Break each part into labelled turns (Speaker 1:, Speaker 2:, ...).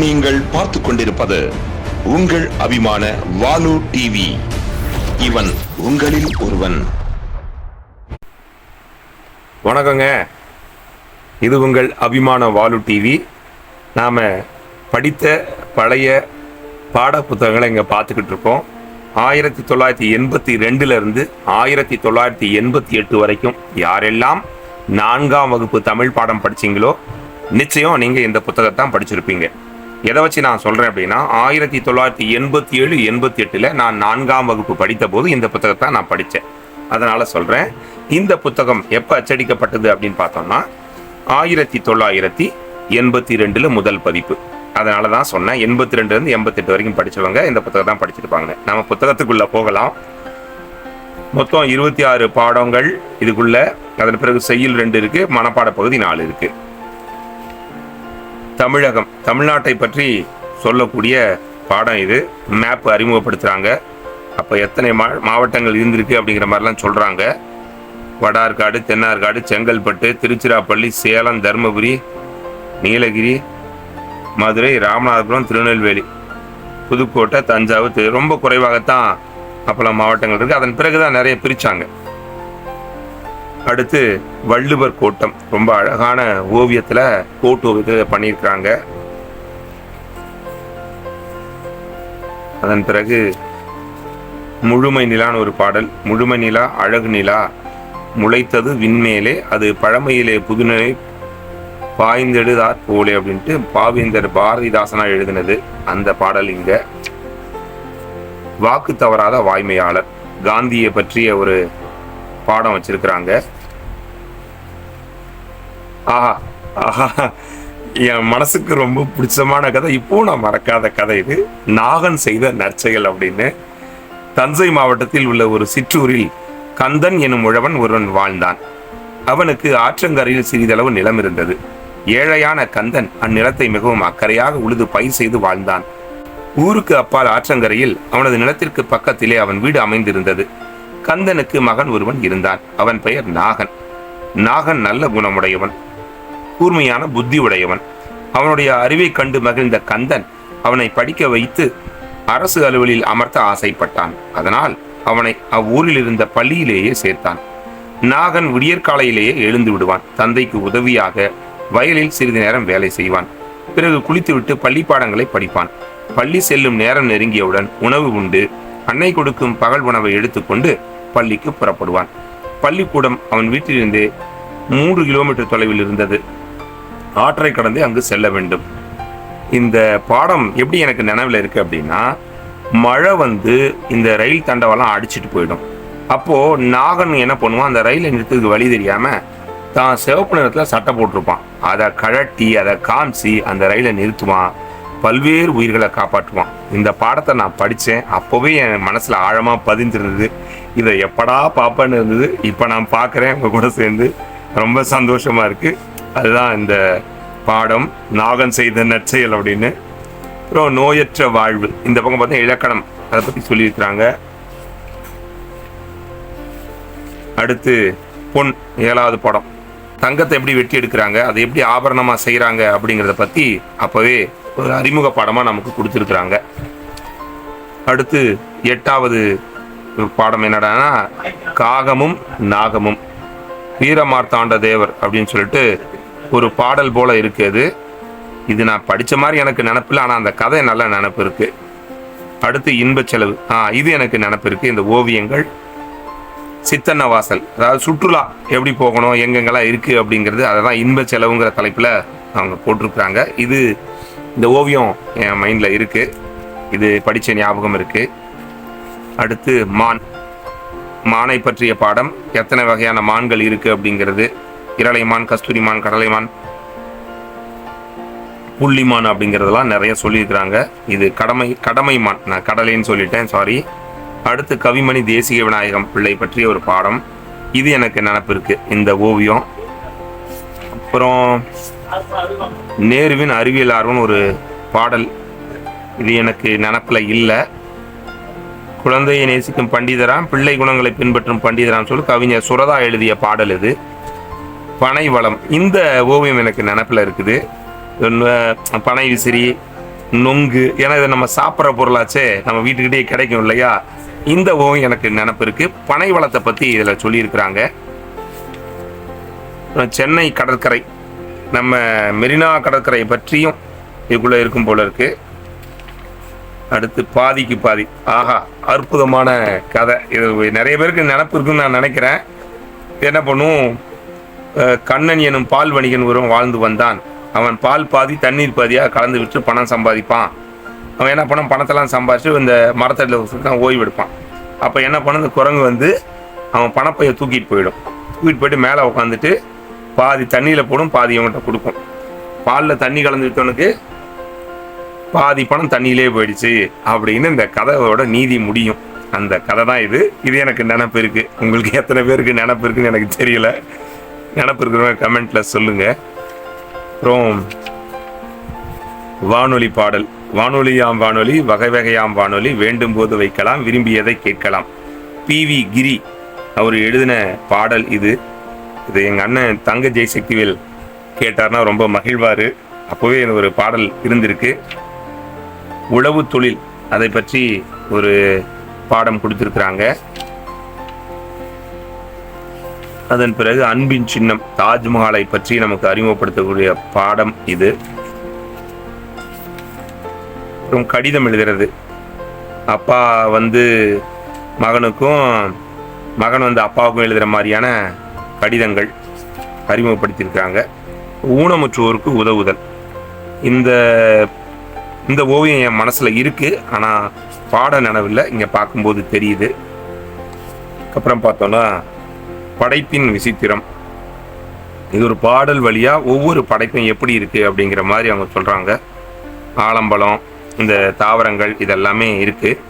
Speaker 1: நீங்கள் பார்த்து கொண்டிருப்பது உங்கள் அபிமான வாலு டிவி இவன் உங்களில் ஒருவன்.
Speaker 2: வணக்கங்க. இது உங்கள் அபிமான வாலு டிவி நாம் படித்த பழைய பாட புத்தகங்களை இங்கே பார்த்துக்கிட்டு இருக்கோம் ஆயிரத்தி தொள்ளாயிரத்தி எண்பத்தி ரெண்டுலேருந்து ஆயிரத்தி தொள்ளாயிரத்தி எண்பத்தி எட்டு வரைக்கும் யாரெல்லாம் நான்காம் வகுப்பு தமிழ் பாடம் படிச்சீங்களோ நிச்சயம் நீங்கள் இந்த புத்தகத்தான் படிச்சிருப்பீங்க. எதை வச்சு நான் சொல்கிறேன் அப்படின்னா ஆயிரத்தி தொள்ளாயிரத்தி எண்பத்தி ஏழு எண்பத்தி எட்டில் நான் நான்காம் வகுப்பு படித்த போது இந்த புத்தகத்தை நான் படித்தேன். அதனால் சொல்கிறேன் இந்த புத்தகம் எப்போ அச்சடிக்கப்பட்டது அப்படின்னு பார்த்தோம்னா ஆயிரத்தி தொள்ளாயிரத்தி எண்பத்தி ரெண்டில் முதல் பதிப்பு. அதனால தான் சொன்னேன் எண்பத்தி ரெண்டுலேருந்து எண்பத்தெட்டு வரைக்கும் படிச்சவங்க இந்த புத்தகம் தான் படிச்சிருப்பாங்க நம்ம புத்தகத்துக்குள்ளே போகலாம். மொத்தம் இருபத்தி ஆறு பாடங்கள் இதுக்குள்ள அதன் பிறகு செய்யுள் ரெண்டு இருக்கு மனப்பாட பகுதி நாலு இருக்கு. தமிழகம் தமிழ்நாட்டை பற்றி சொல்லக்கூடிய பாடம் இது. மேப் அறிமுகப்படுத்துகிறாங்க அப்போ எத்தனை மா மாவட்டங்கள் இருந்திருக்கு அப்படிங்கிற மாதிரிலாம் சொல்கிறாங்க வடார்காடு தென்னார்காடு செங்கல்பட்டு திருச்சிராப்பள்ளி சேலம் தருமபுரி நீலகிரி மதுரை ராமநாதபுரம் திருநெல்வேலி புதுக்கோட்டை தஞ்சாவூர் ரொம்ப குறைவாகத்தான் அப்போலாம் மாவட்டங்கள் இருக்குது அதன் பிறகுதான் நிறைய பிரித்தாங்க அடுத்து வள்ளுவர் கோட்டம். ரொம்ப அழகான ஓவியத்தில் கோட்டு ஓவியத்தில் பண்ணியிருக்கிறாங்க. அதன் பிறகு முழுமை நிலான்னு ஒரு பாடல். முழுமை நிலா அழகு நிலா முளைத்தது விண்மேலே அது பழமையிலே புதுநிலை பாய்ந்தெடுதார் போலே அப்படின்ட்டு பாவேந்தர் பாரதிதாசனா எழுதினது அந்த பாடல் இங்க. வாக்கு தவறாத வாய்மையாளர். காந்தியை பற்றிய ஒரு பாடம் வச்சிருக்கிறாங்க. ஆஹா ஆஹா. என் மனசுக்கு ரொம்ப பிடிச்சமான கதை. இப்போ நான் மறக்காத கதை இது. நாகன் செய்த நற்செயல் அப்படின்னு. தஞ்சை மாவட்டத்தில் உள்ள ஒரு சிற்றூரில் கந்தன் எனும் உழவன் ஒருவன் வாழ்ந்தான். அவனுக்கு ஆற்றங்கரையில் சிறிதளவு நிலம் இருந்தது. ஏழையான கந்தன் அந்நிலத்தை மிகவும் அக்கறையாக உழுது பயிர் செய்து வாழ்ந்தான். ஊருக்கு அப்பால் ஆற்றங்கரையில் அவனது நிலத்திற்கு பக்கத்திலே அவன் வீடு அமைந்திருந்தது. கந்தனுக்கு மகன் ஒருவன் இருந்தான். அவன் பெயர் நாகன். நாகன் நல்ல குணமுடையவன். கூர்மையான புத்தி உடையவன் அவனுடைய அறிவை கண்டு மகிழ்ந்த கந்தன் அவனை படிக்க வைத்து அரசு அலுவலில் அமர்த்த ஆசைப்பட்டான். அதனால் அவனை அவ்வூரில் இருந்த பள்ளியிலேயே சேர்த்தான். நாகன் விடியற்காலையிலேயே எழுந்து விடுவான். தந்தைக்கு உதவியாக வயலில் சிறிது நேரம் வேலை செய்வான். பிறகு குளித்துவிட்டு பள்ளி பாடங்களை படிப்பான். பள்ளி செல்லும் நேரம் நெருங்கியவுடன் உணவு உண்டு. அன்னை கொடுக்கும் பகல் உணவை எடுத்துக்கொண்டு பள்ளிக்கு புறப்படுவான். பள்ளிக்கூடம் அவன் வீட்டிலிருந்தே மூன்று கிலோமீட்டர் தொலைவில் இருந்தது. ஆற்றை கடந்து அங்கு செல்ல வேண்டும். இந்த பாடம் எப்படி எனக்கு நினைவில் இருக்கு அப்படின்னா மழை வந்து இந்த ரயில் தண்டவாளம் அடிச்சிட்டு போயிடும். அப்போ நாகன் என்ன பண்ணுவான் அந்த ரயிலை நிறுத்துறதுக்கு வழி தெரியாம தான் சிவப்பு நிறத்தில் சட்டை போட்டிருப்பான். அதை கழட்டி அதை காமிச்சு அந்த ரயிலை நிறுத்துவான். பல்வேறு உயிர்களை காப்பாற்றுவான். இந்த பாடத்தை நான் படித்தேன். அப்போவே என் மனசில் ஆழமாக பதிஞ்சிருந்தது இதை எப்படா பார்ப்பேன்னு இருந்தது. இப்போ நான் பார்க்குறேன். உங்கள் கூட சேர்ந்து ரொம்ப சந்தோஷமாக இருக்குது அதுதான் இந்த பாடம். நாகன் செய்த நற்செயல் அப்படின்னு. அப்புறம் நோயற்ற வாழ்வு. இந்த பக்கம் பார்த்தா இலக்கணம். அதை பற்றி சொல்லியிருக்கிறாங்க. அடுத்து பொன் ஏழாவது படம். தங்கத்தை எப்படி வெட்டி எடுக்கிறாங்க? அதை எப்படி ஆபரணமாக செய்கிறாங்க? அப்படிங்கிறத பற்றி அப்போவே ஒரு அறிமுக பாடமாக நமக்கு கொடுத்துருக்குறாங்க. அடுத்து எட்டாவது பாடம் என்னடான்னா காகமும் நாகமும். வீரமார்த்தாண்ட தேவர் அப்படின்னு சொல்லிட்டு ஒரு பாடல் போல இருக்குது இது நான் படித்த மாதிரி எனக்கு நினப்பில்லை ஆனால் அந்த கதை நல்ல நினப்பு இருக்கு. அடுத்து இன்பச் செலவு. ஆ இது எனக்கு நினப்பு இருக்கு. இந்த ஓவியங்கள் சித்தன்ன வாசல். அதாவது சுற்றுலா எப்படி போகணும் எங்கெங்கெல்லாம் இருக்கு அப்படிங்கிறது அதை தான் இன்பச் செலவுங்கிற தலைப்பில் அவங்க போட்டிருக்கிறாங்க. இது இந்த ஓவியம் என் மைண்டில் இருக்குது இது படித்த ஞாபகம் இருக்குது அடுத்து மான். மானை பற்றிய பாடம் எத்தனை வகையான மான்கள் இருக்குது அப்படிங்கிறது. இரளை மான் கஸ்தூரி மான் கடலை மான். புள்ளிமான் அப்படிங்கிறதெல்லாம் நிறைய சொல்லியிருக்கிறாங்க. இது கடமை கடமை மான். நான் கடலைன்னு சொல்லிட்டேன் சாரி அடுத்து கவிமணி தேசிய விநாயகம் பிள்ளை பற்றிய ஒரு பாடம். இது எனக்கு நினப்பு இருக்குது இந்த ஓவியம். அப்புறம் நேருவின் அறிவியல் ஆர்வம் ஒரு பாடல். இது எனக்கு நினப்பில் இல்லை. குழந்தையை நேசிக்கும் பண்டிதராம் பிள்ளை குணங்களை பின்பற்றும் பண்டிதராம் சொல்லி கவிஞர் சுரதா எழுதிய பாடல் இது. பனை வளம் இந்த ஓவியம் எனக்கு நினப்பில் இருக்குது. பனை விசிறி நொங்கு ஏன்னா இதை நம்ம சாப்பிட்ற பொருளாச்சே நம்ம வீட்டுக்கிட்டே கிடைக்கும் இல்லையா? இந்த ஓவியம் எனக்கு நினப்பு இருக்கு. பனை வளத்தை பற்றி இதில் சொல்லியிருக்கிறாங்க. சென்னை கடற்கரை. நம்ம மெரினா கடற்கரை பற்றியும் இதுக்குள்ளே இருக்கும் போல இருக்கு. அடுத்து பாதிக்கு பாதி. ஆஹா அற்புதமான கதை. இது நிறைய பேருக்கு நினப்பு இருக்குன்னு நான் நினைக்கிறேன். என்ன பண்ணும்? கண்ணன் எனும் பால் வணிகன் ஒருவன் வாழ்ந்து வந்தான். அவன் பால் பாதி தண்ணீர் பாதியாக கலந்து விட்டு பணம் சம்பாதிப்பான். அவன் என்ன பண்ணான் பணத்தெல்லாம் சம்பாதிச்சு இந்த மரத்தடியில் தான் ஓய்வு எடுப்பான். அப்போ என்ன பண்ண இந்த குரங்கு வந்து அவன் பணப்பையை தூக்கிட்டு போயிடும். தூக்கிட்டு போயிட்டு மேலே உட்காந்துட்டு பாதி தண்ணியில் போடும் பாதி அவன்கிட்ட கொடுக்கும். பாலில் தண்ணி கலந்து விட்டவனுக்கு பாதி பணம் தண்ணியிலே போயிடுச்சு அப்படின்னு இந்த கதையோட நீதி முடியும். அந்த கதை தான் இது. இது எனக்கு நினப்பு இருக்குது உங்களுக்கு எத்தனை பேருக்கு நினப்பு இருக்குன்னு எனக்கு தெரியல. நினப்பு இருக்கிறவங்க கமெண்ட்டில் சொல்லுங்கள் அப்புறம் வானொலி பாடல். வானொலியாம் வானொலி வகை வகையாம் வானொலி வேண்டும் போது வைக்கலாம் விரும்பியதை கேட்கலாம். பி வி கிரி அவர் எழுதின பாடல் இது. இது எங்கள் அண்ணன் தங்க ஜெய் சக்திவேல் கேட்டார்னா ரொம்ப மகிழ்வார். அப்போவே எனக்கு ஒரு பாடல் இருந்திருக்கு. உழவு தொழில் அதை பற்றி ஒரு பாடம் கொடுத்துருக்குறாங்க. அதன் பிறகு அன்பின் சின்னம் தாஜ்மஹாலை பற்றி நமக்கு அறிமுகப்படுத்தக்கூடிய பாடம் இது. அப்புறம் கடிதம் எழுதுறது. அப்பா வந்து மகனுக்கும் மகன் வந்து அப்பாவுக்கும் எழுதுகிற மாதிரியான கடிதங்கள் அறிமுகப்படுத்தியிருக்கிறாங்க. ஊனமுற்றோருக்கு உதவுதல். இந்த இந்த ஓவியம் என் மனசில் இருக்குது ஆனால் பாட நினைவில்லை. இங்கே பார்க்கும்போது தெரியுது. அப்புறம் பார்த்தோன்னா படைப்பின் விசித்திரம். இது ஒரு பாடல் வழியாக ஒவ்வொரு படைப்பும் எப்படி இருக்குது அப்படிங்கிற மாதிரி அவங்க சொல்கிறாங்க ஆலம்பலம் இந்த தாவரங்கள் இதெல்லாமே இருக்குது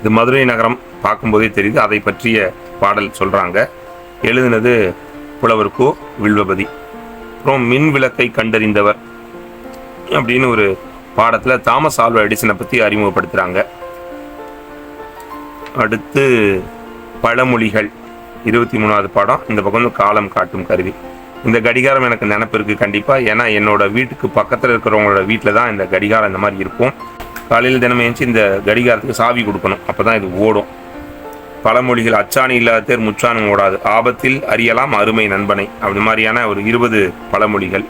Speaker 2: இது மதுரை நகரம் பார்க்கும்போதே தெரியுது. அதை பற்றிய பாடல் சொல்கிறாங்க எழுதினது புலவர் கோ. வில்வபதி. அப்புறம் மின் விளக்கை கண்டறிந்தவர். அப்படின்னு ஒரு பாடத்தில் தாமஸ் ஆல்வா எடிசனை பற்றி அறிமுகப்படுத்துகிறாங்க அடுத்து பழமொழிகள். இருபத்தி மூணாவது பாடம். இந்த பக்கம் வந்து காலம் காட்டும் கருவி. இந்த கடிகாரம் எனக்கு நினப்பு இருக்குது கண்டிப்பாக ஏன்னா என்னோட வீட்டுக்கு பக்கத்தில் இருக்கிறவங்களோட வீட்டில் தான் இந்த கடிகாரம் இந்த மாதிரி இருக்கும். காலையில் தினமும் எழுந்துச்சு இந்த கடிகாரத்துக்கு சாவி கொடுக்கணும். அப்போ தான் இது ஓடும். பழமொழிகள் அச்சாணி இல்லாத தேர் முச்சானும் ஓடாது. ஆபத்தில் அறியலாம் அருமை நண்பனை. அப்படி மாதிரியான ஒரு இருபது பழமொழிகள்.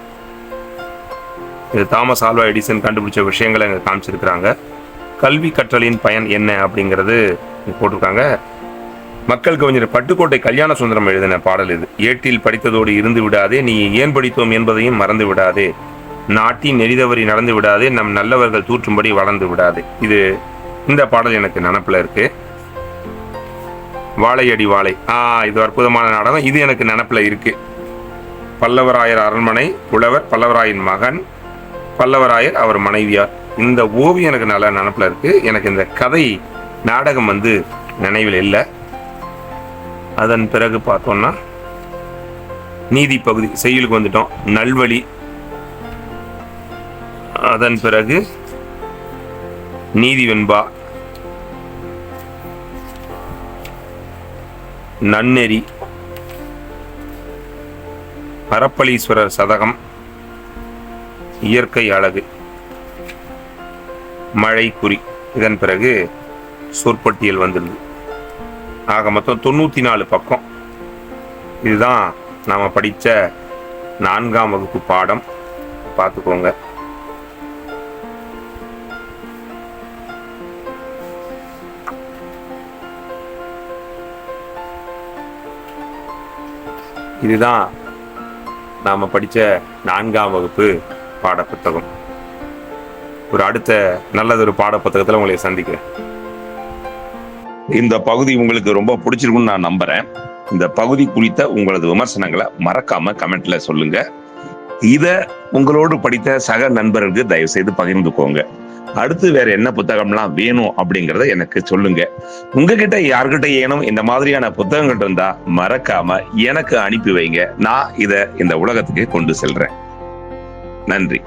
Speaker 2: இது தாமஸ் ஆல்வா எடிசன் கண்டுபிடிச்ச விஷயங்களை இங்கே காமிச்சிருக்கிறாங்க. கல்வி கற்றலின் பயன் என்ன அப்படிங்கிறது போட்டிருக்காங்க. மக்கள் கவிஞர் பட்டுக்கோட்டை கல்யாண சுந்தரம் எழுதின பாடல் இது. ஏட்டில் படித்ததோடு இருந்து விடாதே நீ ஏன் படித்தோம் என்பதையும் மறந்து விடாதே. நாட்டின் நெறிதவறி நடந்து விடாதே நம் நல்லவர்கள் தூற்றும்படி வளர்ந்து விடாதே. இது இந்த பாடல் எனக்கு நினப்பில் இருக்குது வாழையடி வாழை. ஆ இது அற்புதமான நாடகம். இது எனக்கு நினப்பில் இருக்கு. பல்லவராயர் அரண்மனை புலவர் பல்லவராயின் மகன் பல்லவராயர் அவர் மனைவியார். இந்த ஓவியம் எனக்கு நல்ல நினப்பில் இருக்கு. எனக்கு இந்த கதை நாடகம் வந்து நினைவில் இல்லை. அதன் பிறகு பார்த்தோம்னா நீதி பகுதி செய்யலுக்கு வந்துட்டோம். நல்வழி. அதன் பிறகு நீதி வெண்பா. நன்னெறி. பரப்பளீஸ்வரர் சதகம். இயற்கை அழகு. மழை குறி இதன் பிறகு சொற்பட்டியல் வந்துடுது ஆக மொத்தம் தொண்ணூற்றி நாலு பக்கம். இதுதான் நாம் படித்த நான்காம் வகுப்பு பாடம். பார்த்துக்கோங்க. இதுதான் நாம் படித்த நான்காம் வகுப்பு பாடப்புத்தகம். ஒரு அடுத்த நல்லதொரு பாடப்புத்தகத்தில் உங்களை சந்திக்கிறேன்.
Speaker 1: இந்த பகுதி உங்களுக்கு ரொம்ப பிடிச்சிருக்கும்னு நான் நம்புறேன். இந்த பகுதி குறித்த உங்களது விமர்சனங்களை மறக்காம கமெண்ட்ல சொல்லுங்க. இத உங்களோடு படித்த சக நண்பர்களுக்கு தயவு செய்து பகிர்ந்துக்கோங்க. அடுத்து வேற என்ன புத்தகம்லாம் வேணும் அப்படிங்கறத எனக்கு சொல்லுங்க. உங்ககிட்ட யார்கிட்ட ஏனும் இந்த மாதிரியான புத்தகங்கள் இருந்தா மறக்காம எனக்கு அனுப்பி வைங்க. நான் இத இந்த உலகத்துக்கு கொண்டு செல்றேன். நன்றி.